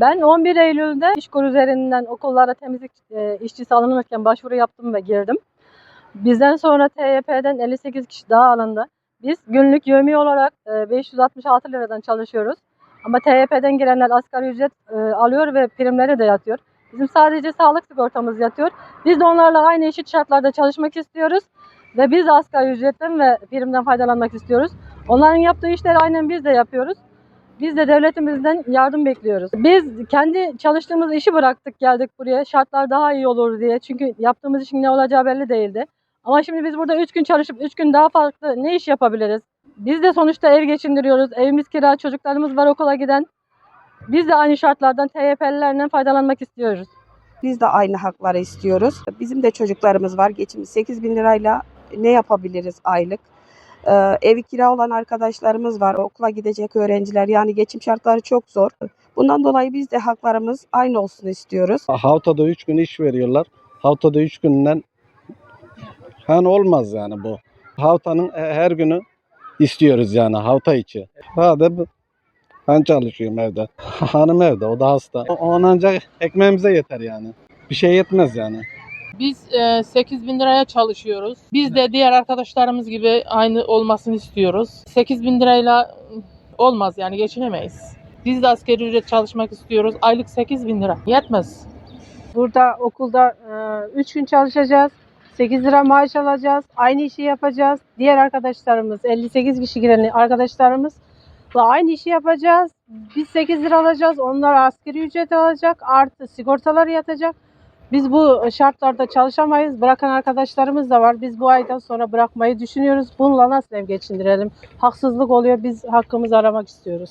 Ben 11 Eylül'de İşkur üzerinden okullara temizlik e, işçisi alınırken başvuru yaptım ve girdim. Bizden sonra TYP'den 58 kişi daha alındı. Biz günlük yövmi olarak e, 566 liradan çalışıyoruz. Ama TYP'den girenler asgari ücret e, alıyor ve primleri de yatıyor. Bizim sadece sağlık sigortamız yatıyor. Biz de onlarla aynı eşit şartlarda çalışmak istiyoruz. Ve biz de asgari ücretten ve primden faydalanmak istiyoruz. Onların yaptığı işleri aynen biz de yapıyoruz. Biz de devletimizden yardım bekliyoruz. Biz kendi çalıştığımız işi bıraktık geldik buraya. Şartlar daha iyi olur diye. Çünkü yaptığımız işin ne olacağı belli değildi. Ama şimdi biz burada 3 gün çalışıp 3 gün daha farklı ne iş yapabiliriz? Biz de sonuçta ev geçindiriyoruz. Evimiz kira, çocuklarımız var okula giden. Biz de aynı şartlardan TYP'lilerden faydalanmak istiyoruz. Biz de aynı hakları istiyoruz. Bizim de çocuklarımız var. Geçim 8 bin lirayla ne yapabiliriz aylık? Ee, evi kira olan arkadaşlarımız var. Okula gidecek öğrenciler. Yani geçim şartları çok zor. Bundan dolayı biz de haklarımız aynı olsun istiyoruz. Haftada 3 gün iş veriyorlar. Haftada 3 günden hani olmaz yani bu. Haftanın he- her günü istiyoruz yani hafta içi. Hadi. Ben çalışıyorum evde. Hanım evde o da hasta. O- ancak ekmeğimize yeter yani. Bir şey yetmez yani. Biz e, 8 bin liraya çalışıyoruz. Biz de diğer arkadaşlarımız gibi aynı olmasını istiyoruz. 8 bin lirayla olmaz yani geçinemeyiz. Biz de asgari ücret çalışmak istiyoruz. Aylık 8 bin lira. Yetmez. Burada okulda 3 gün çalışacağız. 8 lira maaş alacağız. Aynı işi yapacağız. Diğer arkadaşlarımız 58 kişi giren arkadaşlarımız aynı işi yapacağız. Biz 8 lira alacağız. Onlar asgari ücret alacak. Artı sigortalar yatacak. Biz bu şartlarda çalışamayız. Bırakan arkadaşlarımız da var. Biz bu aydan sonra bırakmayı düşünüyoruz. Bununla nasıl ev geçindirelim? Haksızlık oluyor. Biz hakkımızı aramak istiyoruz.